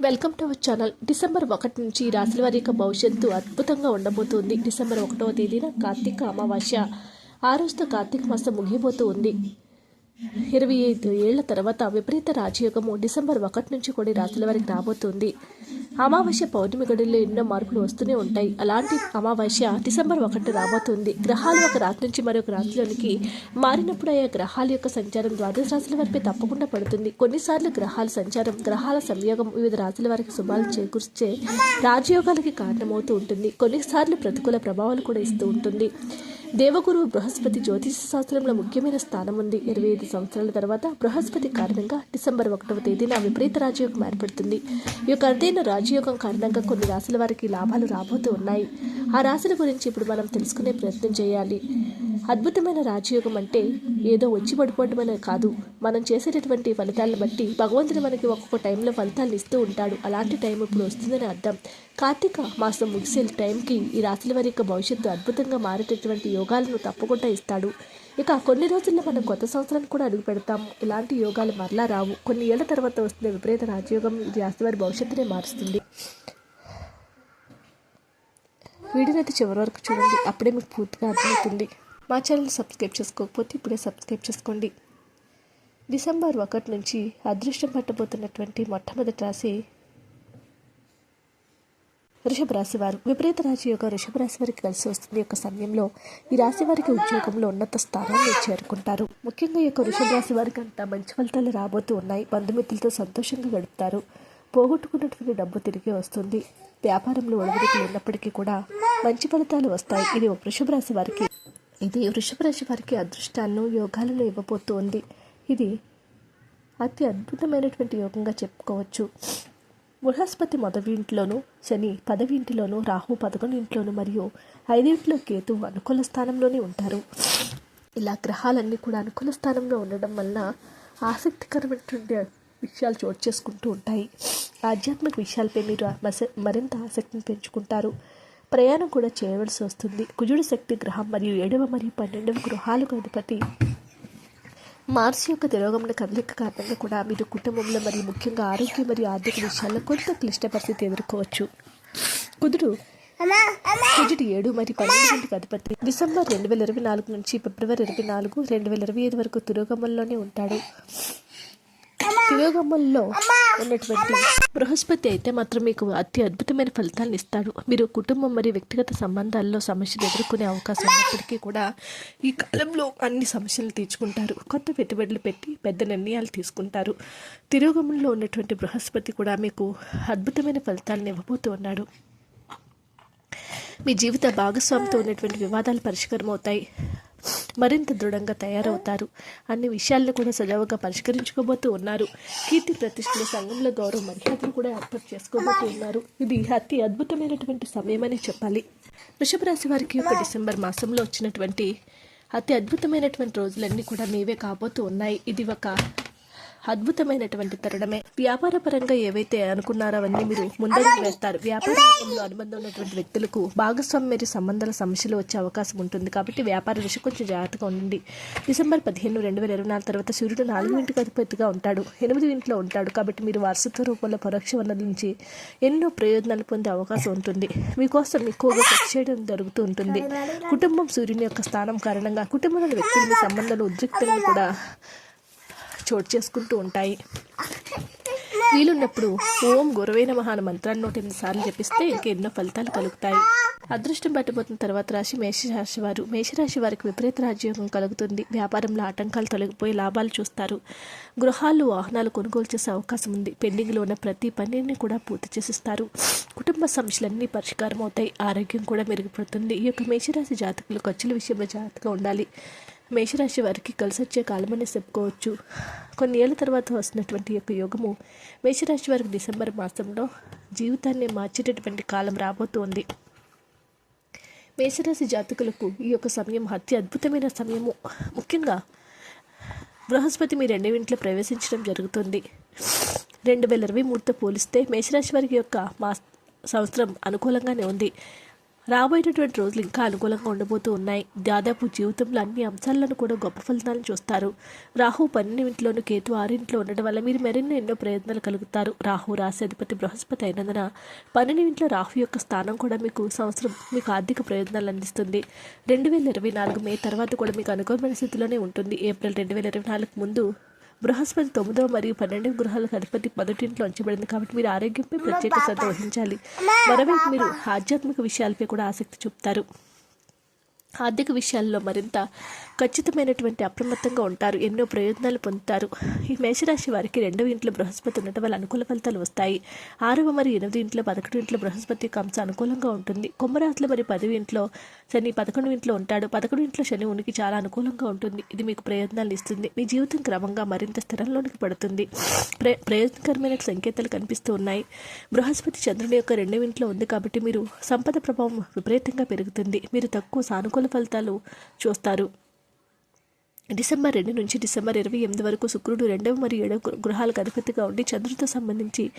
Welcome to our channel December ఒకటి నుంచి ఈ రాశుల వారి యొక్క భవిష్యత్తు అద్భుతంగా ఉండబోతుంది. డిసెంబర్ ఒకటవ తేదీన కార్తీక అమావాస్య. ఆ రోజుతో కార్తీక మాసం ముగిపోతూ ఉంది ఇరవై ఐదు ఏళ్ళ తర్వాత విపరీత రాజయోగము డిసెంబర్ ఒకటి నుంచి కొన్ని రాత్రుల వరకు వారికి రాబోతుంది. అమావాస్య పౌర్ణమి గడుల్లో ఎన్నో మార్పులు వస్తూనే ఉంటాయి. అలాంటి అమావాస్య డిసెంబర్ ఒకటి రాబోతుంది. గ్రహాలు ఒక రాత్రి నుంచి మరొక రాత్రిలోనికి మారినప్పుడు ఆయా గ్రహాల యొక్క సంచారం ద్వాదశ రాశుల వారిపై తప్పకుండా పడుతుంది. కొన్నిసార్లు గ్రహాల సంచారం గ్రహాల సంయోగం వివిధ రాశుల వారికి శుభాలు చేకూర్చే రాజయోగాలకి కారణమవుతూ ఉంటుంది. కొన్నిసార్లు ప్రతికూల ప్రభావాలు కూడా ఇస్తూ ఉంటుంది. దేవగురు బృహస్పతి జ్యోతిష శాస్త్రంలో ముఖ్యమైన స్థానం ఉంది. ఇరవై ఐదు సంవత్సరాల తర్వాత బృహస్పతి కారణంగా డిసెంబర్ ఒకటవ తేదీన విపరీత రాజయోగం ఏర్పడుతుంది. ఈ యొక్క అరుదైన రాజయోగం కారణంగా కొన్ని రాశుల వారికి లాభాలు రాబోతూ ఉన్నాయి. ఆ రాశుల గురించి ఇప్పుడు మనం తెలుసుకునే ప్రయత్నం చేయాలి. అద్భుతమైన రాజయోగం అంటే ఏదో వచ్చి పడిపోవడం అనేది కాదు. మనం చేసేటటువంటి ఫలితాలను బట్టి భగవంతుడు మనకి ఒక్కొక్క టైంలో ఫలితాలను ఇస్తూ ఉంటాడు. అలాంటి టైం ఇప్పుడు వస్తుందని అర్థం. కార్తీక మాసం ముగిసే టైంకి ఈ రాశుల వారి యొక్క భవిష్యత్తు అద్భుతంగా మారేటటువంటి యోగాలను తప్పకుండా ఇస్తాడు. ఇక కొన్ని రోజుల్లో మనం కొత్త సంవత్సరాన్ని కూడా అడుగు పెడతాము ఇలాంటి యోగాలు మరలా రావు. కొన్ని ఏళ్ళ తర్వాత వస్తున్న విపరీత రాజయోగం. ఈ రాశి వారి భవిష్యత్తునే మారుస్తుంది. వీడియోని అయితే చివరి వరకు చూడండి. అప్పుడే మీకు పూర్తిగా అర్థమవుతుంది. మా ఛానల్ సబ్స్క్రైబ్ చేసుకోకపోతే ఇప్పుడే సబ్స్క్రైబ్ చేసుకోండి. డిసెంబర్ ఒకటి నుంచి అదృష్టం పట్టబోతున్నటువంటి మొట్టమొదటి రాశి వృషభ రాశి వారు. విపరీత రాశి యొక్క వృషభ రాశి వారికి కలిసి వస్తుంది యొక్క సమయంలో ఈ రాశి వారికి ఉద్యోగంలో ఉన్నత స్థానాన్ని చేరుకుంటారు. ముఖ్యంగా ఈ యొక్క వృషభ రాశి వారికి అంత మంచి ఫలితాలు రాబోతూ ఉన్నాయి. బంధుమిత్రులతో సంతోషంగా గడుపుతారు. పోగొట్టుకున్నటువంటి డబ్బు తిరిగి వస్తుంది. వ్యాపారంలో ఒడిదుడుకులు ఉన్నప్పటికీ కూడా మంచి ఫలితాలు వస్తాయి. ఇది వృషభ రాశి వారికి ఇది వృషభ రాశి వారికి అదృష్టాన్ని యోగాలను ఇవ్వబోతోంది. ఇది అతి అద్భుతమైనటువంటి యోగంగా చెప్పుకోవచ్చు. బృహస్పతి మొదటి ఇంట్లోనూ శని పదవి ఇంటిలోనూ రాహు పదకొండు ఇంట్లోనూ మరియు ఐదింట్లో కేతు అనుకూల స్థానంలోనే ఉంటారు. ఇలా గ్రహాలన్నీ కూడా అనుకూల స్థానంలో ఉండడం వలన ఆసక్తికరమైనటువంటి విషయాలు చోటు చేసుకుంటూ ఉంటాయి. ఆధ్యాత్మిక విషయాలపై మీరు మస- మరింత ఆసక్తిని పెంచుకుంటారు. ప్రయాణం కూడా చేయవలసి వస్తుంది. కుజుడు శక్తి గ్రహం మరియు ఏడవ మరియు పన్నెండవ గృహాలకు అధిపతి. మార్స్ యొక్క తిరోగమన కదలిక కారణంగా కూడా మీరు కుటుంబంలో మరియు ముఖ్యంగా ఆరోగ్య మరియు ఆర్థిక విషయాల్లో కొంత క్లిష్ట పరిస్థితి ఎదుర్కోవచ్చు. కుదురు కుజుడు ఏడు మరియు పన్నెండు గంటలకు అధిపతి. డిసెంబర్ రెండు వేల ఇరవై నాలుగు నుంచి ఫిబ్రవరి ఇరవై నాలుగు రెండు వేల ఇరవై ఐదు వరకు తిరోగమనలోనే ఉంటాడు. తిరోగమల్లో ఉన్నటువంటి బృహస్పతి అయితే మాత్రం మీకు అతి అద్భుతమైన ఫలితాలను ఇస్తాడు. మీరు కుటుంబం మరియు వ్యక్తిగత సంబంధాల్లో సమస్యలు ఎదుర్కొనే అవకాశం ఉన్నప్పటికీ కూడా ఈ కాలంలో అన్ని సమస్యలు తీర్చుకుంటారు. కొత్త పెట్టుబడులు పెట్టి పెద్ద నిర్ణయాలు తీసుకుంటారు. తిరోగమనంలో ఉన్నటువంటి బృహస్పతి కూడా మీకు అద్భుతమైన ఫలితాలను ఇవ్వబోతూ ఉన్నాడు. మీ జీవిత భాగస్వామితో ఉన్నటువంటి వివాదాలు పరిష్కారం అవుతాయి మరింత దృఢంగా తయారవుతారు. అన్ని విషయాలను కూడా సజావుగా పరిష్కరించుకోబోతూ ఉన్నారు. కీర్తి ప్రతిష్టల సంఘంలో గౌరవ మర్యాదలు కూడా ఏర్పాటు చేసుకోబోతూ ఉన్నారు. ఇది అతి అద్భుతమైనటువంటి సమయమని చెప్పాలి. వృషభ రాశి వారికి ఒక డిసెంబర్ మాసంలో వచ్చినటువంటి అతి అద్భుతమైనటువంటి రోజులన్నీ కూడా మీవే కాబోతూ ఉన్నాయి. ఇది ఒక అద్భుతమైనటువంటి తరుణమే. వ్యాపార పరంగా ఏవైతే అనుకున్నారో అవన్నీ మీరు ముందడుగు వేస్తారు. వ్యాపార రంగంలో అనుబంధం ఉన్నటువంటి వ్యక్తులకు భాగస్వామ్య సంబంధాల సమస్యలు వచ్చే అవకాశం ఉంటుంది కాబట్టి వ్యాపార విషయం కొంచెం జాగ్రత్తగా ఉండండి. డిసెంబర్ పదిహేను రెండు వేల ఇరవై నాలుగు తర్వాత సూర్యుడు నాలుగు ఇంటికి అధిపతిగా ఉంటాడు. ఎనిమిది ఇంట్లో ఉంటాడు కాబట్టి మీరు వారసత్వ రూపంలో పరోక్ష వనరుల నుంచి ఎన్నో ప్రయోజనాలు పొందే అవకాశం ఉంటుంది. మీకోసం ఎక్కువగా ఖర్చు చేయడం జరుగుతూ ఉంటుంది. కుటుంబం సూర్యుని యొక్క స్థానం కారణంగా కుటుంబంలోని వ్యక్తుల సంబంధాలు ఉద్రిక్తలను కూడా చోటు చేసుకుంటూ ఉంటాయి. వీలున్నప్పుడు ఓం గురవే మహాన అనే మంత్రాన్ని నూట ఎనిమిది సార్లు జపిస్తే ఇంకెన్నో ఫలితాలు కలుగుతాయి. అదృష్టం పట్టబోతున్న తర్వాత రాశి మేషరాశి వారు. మేషరాశి వారికి విపరీత రాజ్యోగం కలుగుతుంది. వ్యాపారంలో ఆటంకాలు తొలగిపోయి లాభాలు చూస్తారు. గృహాలు వాహనాలు కొనుగోలు చేసే అవకాశం ఉంది. పెండింగ్లో ఉన్న ప్రతి పనిని కూడా పూర్తి చేసిస్తారు. కుటుంబ సమస్యలన్నీ పరిష్కారం అవుతాయి ఆరోగ్యం కూడా మెరుగుపడుతుంది. ఈ యొక్క మేషరాశి జాతకులు ఖర్చుల విషయంలో జాగ్రత్తగా ఉండాలి. మేషరాశి వారికి కలిసి వచ్చే కాలమని చెప్పుకోవచ్చు. కొన్ని ఏళ్ళ తర్వాత వస్తున్నటువంటి యొక్క యోగము మేషరాశి వారికి డిసెంబర్ మాసంలో జీవితాన్ని మార్చేటటువంటి కాలం రాబోతోంది. మేషరాశి జాతకులకు ఈ యొక్క సమయం అతి అద్భుతమైన సమయము. ముఖ్యంగా బృహస్పతి మీ రెండవ ఇంట్లో ప్రవేశించడం జరుగుతుంది. రెండు వేల ఇరవై మూడుతో పోలిస్తే మేషరాశి వారికి యొక్క మా సంవత్సరం అనుకూలంగానే ఉంది. రాబోయేటటువంటి రోజులు ఇంకా అనుకూలంగా ఉండబోతూ ఉన్నాయి. దాదాపు జీవితంలో అన్ని అంశాలను కూడా గొప్ప ఫలితాలను చూస్తారు. రాహు పన్నెండు కేతు ఆరింట్లో ఉండడం వల్ల మీరు మరెన్నో ఎన్నో ప్రయత్నాలు కలుగుతారు. రాహు రాశి అధిపతి బృహస్పతి అయినందున పన్నెండు రాహు యొక్క స్థానం కూడా మీకు సంవత్సరం మీకు ఆర్థిక ప్రయోజనాలు అందిస్తుంది. రెండు వేల ఇరవై నాలుగు మే తర్వాత కూడా మీకు అనుకూలమైన స్థితిలోనే ఉంటుంది. ఏప్రిల్ రెండు వేల ఇరవై నాలుగు ముందు బృహస్పతి తొమ్మిదవ మరియు పన్నెండవ గృహాలకు అధిపతి మొదటింట్లో ఉంచబడింది. కాబట్టి మీరు ఆరోగ్యంపై ప్రత్యేక శ్రద్ధ వహించాలి. మరోవైపు మీరు ఆధ్యాత్మిక విషయాలపై కూడా ఆసక్తి చూపుతారు. ఆర్థిక విషయాల్లో మరింత ఖచ్చితమైనటువంటి అప్రమత్తంగా ఉంటారు. ఎన్నో ప్రయోజనాలు పొందుతారు. ఈ మేషరాశి వారికి రెండవ ఇంట్లో బృహస్పతి ఉండటం వల్ల అనుకూల ఫలితాలు వస్తాయి. ఆరవ మరి ఎనిమిది ఇంట్లో పదకొండు ఇంట్లో బృహస్పతి యొక్క అంశం అనుకూలంగా ఉంటుంది. కుంభరాశిలో మరి పదవి ఇంట్లో శని పదకొండు ఇంట్లో ఉంటాడు. పదకొండు ఇంట్లో శని ఉనికి చాలా అనుకూలంగా ఉంటుంది. ఇది మీకు ప్రయోజనాలు ఇస్తుంది. మీ జీవితం క్రమంగా మరింత స్థిరంలోనికి పడుతుంది. ప్ర ప్రయోజనకరమైన సంకేతాలు కనిపిస్తూ ఉన్నాయి. బృహస్పతి చంద్రుని యొక్క రెండవ ఇంట్లో ఉంది కాబట్టి మీరు సంపద ప్రభావం విపరీతంగా పెరుగుతుంది. మీరు తక్కువ సానుకూల ఫలితాలు చూస్తారు. డిసెంబర్ రెండు నుంచి డిసెంబర్ ఇరవై ఎనిమిది వరకు శుక్రుడు రెండవ మరియు ఏడవ గ్రహాలకు గృహాలకు అధిపతిగా ఉండి చంద్రుడితో సంబంధించి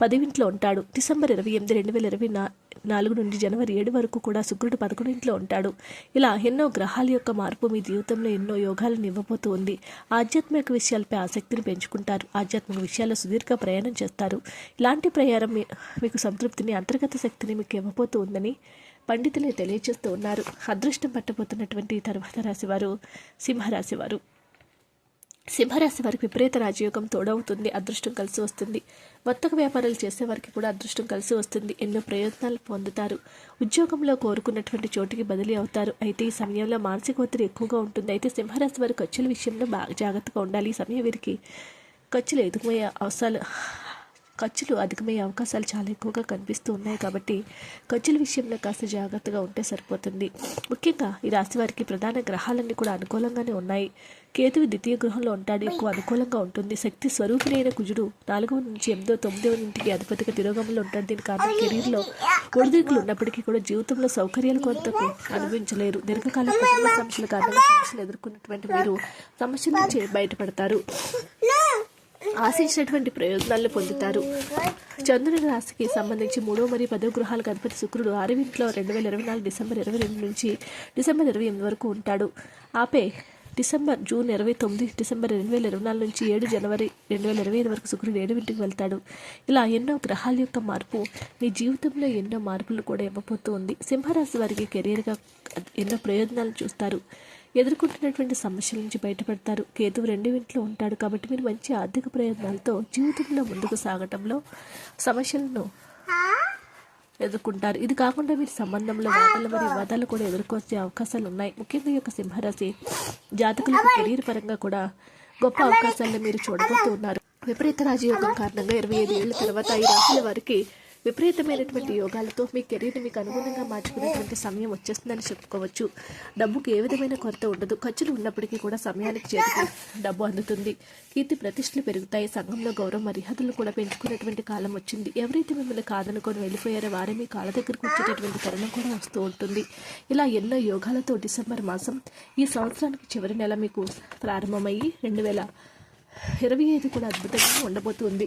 పదివింట్లో ఉంటాడు. డిసెంబర్ ఇరవై ఎనిమిది రెండు వేల ఇరవై నా నాలుగు నుండి జనవరి ఏడు వరకు కూడా శుక్రుడు పదకొండింట్లో ఉంటాడు. ఇలా ఎన్నో గ్రహాల యొక్క మార్పు మీ జీవితంలో ఎన్నో యోగాలను ఇవ్వబోతూ ఉంది. ఆధ్యాత్మిక విషయాలపై ఆసక్తిని పెంచుకుంటారు. ఆధ్యాత్మిక విషయాల్లో సుదీర్ఘ ప్రయాణం చేస్తారు. ఇలాంటి ప్రయాణం మీకు సంతృప్తిని అంతర్గత శక్తిని మీకు ఇవ్వబోతూ ఉందని పండితులే తెలియజేస్తూ ఉన్నారు. అదృష్టం పట్టబోతున్నటువంటి తర్వాత రాశివారు సింహరాశివారు. సింహరాశి వారికి విపరీత రాజయోగం తోడవుతుంది అదృష్టం కలిసి వస్తుంది. వర్తక వ్యాపారాలు చేసే వారికి కూడా అదృష్టం కలిసి వస్తుంది. ఎన్నో ప్రయోజనాలు పొందుతారు. ఉద్యోగంలో కోరుకున్నటువంటి చోటికి బదిలీ అవుతారు. అయితే ఈ సమయంలో మానసిక ఒత్తిడి ఎక్కువగా ఉంటుంది. అయితే సింహరాశి వారి ఖర్చుల విషయంలో బాగా జాగ్రత్తగా ఉండాలి. ఈ సమయం వీరికి ఖర్చులు ఎదుగుమయ్యే అవసరాలు ఖర్చులు అధికమయ్యే అవకాశాలు చాలా ఎక్కువగా కనిపిస్తూ ఉన్నాయి కాబట్టి ఖర్చుల విషయంలో కాస్త జాగ్రత్తగా ఉంటే సరిపోతుంది. ముఖ్యంగా ఈ రాశి వారికి ప్రధాన గ్రహాలన్నీ కూడా అనుకూలంగానే ఉన్నాయి. కేతువు ద్వితీయ గృహంలో ఉంటాడు ఎక్కువ అనుకూలంగా ఉంటుంది. శక్తి స్వరూపుడైన కుజుడు నాలుగవ నుంచి ఎనిమిదో తొమ్మిదవ ఇంటికి అధిపతిగా తిరోగంలో ఉంటాడు. దీని కారణం కెరీర్లో ఒడిదుడుకులు ఉన్నప్పటికీ కూడా జీవితంలో సౌకర్యాలు కొంతకు అనుభవించలేరు. దీర్ఘకాల కుటుంబ సమస్యల కారణంగా సమస్యలు ఎదుర్కొన్నటువంటి మీరు సమస్యల నుంచి బయటపడతారు. ఆశించినటువంటి ప్రయోజనాలను పొందుతారు. చంద్రుని రాశికి సంబంధించి మూడో మరియు పదో గృహాలకు అధిపతి శుక్రుడు అరవింట్లో రెండు వేల ఇరవై నాలుగు డిసెంబర్ ఇరవై రెండు నుంచి డిసెంబర్ ఇరవై ఎనిమిది వరకు ఉంటాడు. ఆపే డిసెంబర్ జూన్ ఇరవై తొమ్మిది డిసెంబర్ రెండు వేల ఇరవై నాలుగు నుంచి ఏడు జనవరి రెండు వేల ఇరవై ఐదు వరకు శుక్రుడు ఏడు ఇంటికి వెళ్తాడు. ఇలా ఎన్నో గ్రహాల యొక్క మార్పు మీ జీవితంలో ఎన్నో మార్పులు కూడా ఇవ్వబోతూ ఉంది. సింహరాశి వారికి కెరీర్గా ఎన్నో ప్రయోజనాలు చూస్తారు. ఎదుర్కొంటున్నటువంటి సమస్యల నుంచి బయటపడతారు. కేతువు రెండు ఇంట్లో ఉంటాడు కాబట్టి మీరు మంచి ఆర్థిక ప్రయోజనాలతో జీవితంలో ముందుకు సాగటంలో సమస్యలను ఎదుర్కొంటారు. ఇది కాకుండా మీరు సంబంధంలో వాదనలు మరియు వాదాలు కూడా ఎదుర్కొచ్చే అవకాశాలు ఉన్నాయి. ముఖ్యంగా ఈ యొక్క సింహరాశి జాతకులకు కెరీర్ పరంగా కూడా గొప్ప అవకాశాలను మీరు చూడబోతున్నారు. విపరీత రాజయోగం కారణంగా ఇరవై ఐదు ఏళ్ళ తర్వాత ఈ రాశుల వారికి విపరీతమైనటువంటి యోగాలతో మీ కెరీర్ని మీకు అనుగుణంగా మార్చుకునేటువంటి సమయం వచ్చేస్తుందని చెప్పుకోవచ్చు. డబ్బుకి ఏ విధమైన కొరత ఉండదు. ఖర్చులు ఉన్నప్పటికీ కూడా సమయానికి చేతికి డబ్బు అందుతుంది. కీర్తి ప్రతిష్టలు పెరుగుతాయి. సంఘంలో గౌరవ మర్యాదలు కూడా పెంచుకునేటువంటి కాలం వచ్చింది. ఎవరైతే మిమ్మల్ని కాదనుకొని వెళ్ళిపోయారో వారే మీ కాళ్ళ దగ్గరకు వచ్చేటటువంటి తరుణం కూడా వస్తూ ఉంటుంది. ఇలా ఎన్నో యోగాలతో డిసెంబర్ మాసం ఈ సంవత్సరానికి చివరి నెల మీకు ప్రారంభమయ్యి రెండు వేల ఇరవై ఐదు కూడా అద్భుతంగా ఉండబోతుంది.